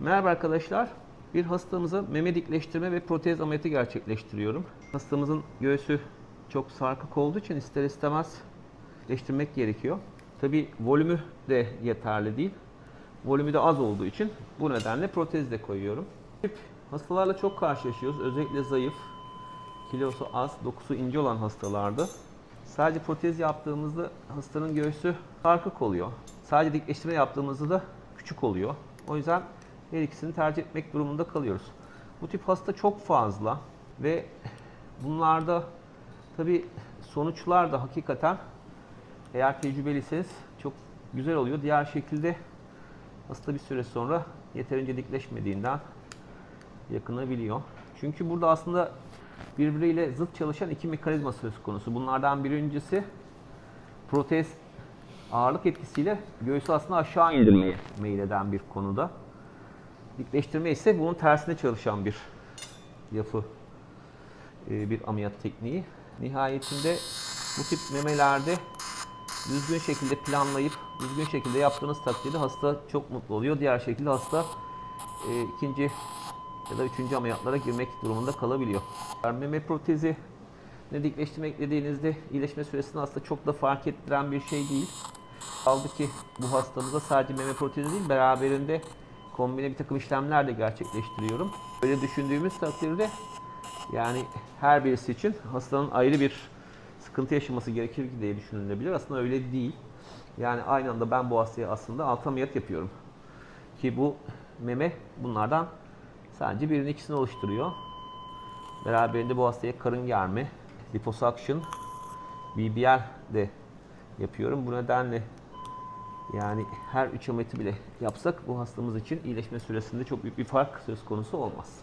Merhaba arkadaşlar. Bir hastamıza meme dikleştirme ve protez ameliyatı gerçekleştiriyorum. Hastamızın göğsü çok sarkık olduğu için ister istemez dikleştirmek gerekiyor. Tabi volümü de yeterli değil. Volümü de az olduğu için bu nedenle protez de koyuyorum. Hastalarla çok karşılaşıyoruz. Özellikle zayıf, kilosu az, dokusu ince olan hastalarda. Sadece protez yaptığımızda hastanın göğsü sarkık oluyor. Sadece dikleştirme yaptığımızda da küçük oluyor. O yüzden her ikisini tercih etmek durumunda kalıyoruz. Bu tip hasta çok fazla ve bunlarda tabi sonuçlar da hakikaten eğer tecrübeliyseniz çok güzel oluyor. Diğer şekilde hasta bir süre sonra yeterince dikleşmediğinden yakınabiliyor. Çünkü burada aslında birbiriyle zıt çalışan iki mekanizma söz konusu. Bunlardan birincisi protez ağırlık etkisiyle göğsü aslında aşağı indirmeye meyleden bir konuda. Dikleştirme ise bunun tersine çalışan bir yapı, e, bir ameliyat tekniği. Nihayetinde bu tip memelerde düzgün şekilde planlayıp düzgün şekilde yaptığınız takdirde hasta çok mutlu oluyor. Diğer şekilde hasta e, ikinci ya da üçüncü ameliyatlara girmek durumunda kalabiliyor. Meme protezi ne dikleştirmek dediğinizde iyileşme süresini aslında çok da fark ettiren bir şey değil. Kaldı ki bu hastamıza sadece meme protezi değil beraberinde kombine bir takım işlemler de gerçekleştiriyorum. Böyle düşündüğümüz takdirde yani her birisi için hastanın ayrı bir sıkıntı yaşaması gerekir diye düşünülebilir. Aslında öyle değil. Yani aynı anda ben bu hastaya aslında alt ameliyat yapıyorum. Ki bu meme bunlardan sadece birinin ikisini oluşturuyor. Beraberinde bu hastaya karın germe, liposuction, BBL de yapıyorum. Bu nedenle yani her üç ameliyatı bile yapsak bu hastamız için iyileşme süresinde çok büyük bir fark söz konusu olmaz.